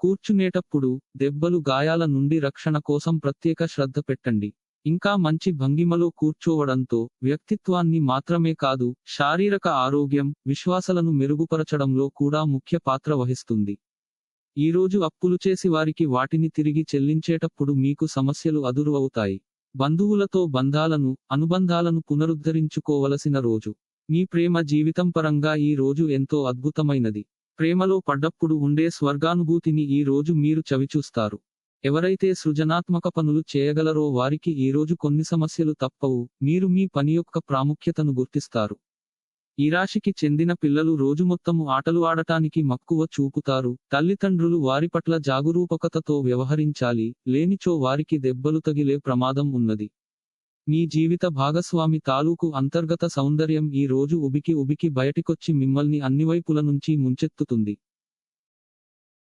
కూర్చునేటప్పుడు దెబ్బలు గాయాల నుండి రక్షణ కోసం ప్రత్యేక శ్రద్ధ పెట్టండి. ఇంకా మంచి భంగిమలో కూర్చోవడంతో వ్యక్తిత్వాన్ని మాత్రమే కాదు శారీరక ఆరోగ్యం విశ్వాసలను మెరుగుపరచడంలో కూడా ముఖ్య పాత్ర వహిస్తుంది. ఈ రోజు అప్పులు చేసి వారికి వాటిని తిరిగి చెల్లించేటప్పుడు మీకు సమస్యలు అదురవుతాయి బంధువులతో బంధాలను అనుబంధాలను పునరుద్ధరించుకోవలసిన రోజు. మీ ప్రేమ జీవితం పరంగా ఈ రోజు ఎంతో అద్భుతమైనది. ప్రేమలో పడ్డప్పుడు ఉండే స్వర్గానుభూతిని ఈ రోజు మీరు చవిచూస్తారు. ఎవరైతే సృజనాత్మక పనులు చేయగలరో వారికి ఈ రోజు కొన్ని సమస్యలు తప్పవు. మీరు మీ పని యొక్క ప్రాముఖ్యతను గుర్తిస్తారు. ఈ రాశికి చెందిన పిల్లలు రోజు మొత్తము ఆటలు ఆడటానికి మక్కువ చూపుతారు. తల్లిదండ్రులు వారి పట్ల జాగరూకతతో వ్యవహరించాలి. లేనిచో వారికి దెబ్బలు తగిలే ప్రమాదం ఉన్నది. మీ జీవిత భాగస్వామి తాలూకు అంతర్గత సౌందర్యం ఈ రోజు ఉబికి ఉబికి బయటికొచ్చి మిమ్మల్ని అన్నివైపుల నుంచి ముంచెత్తుతుంది.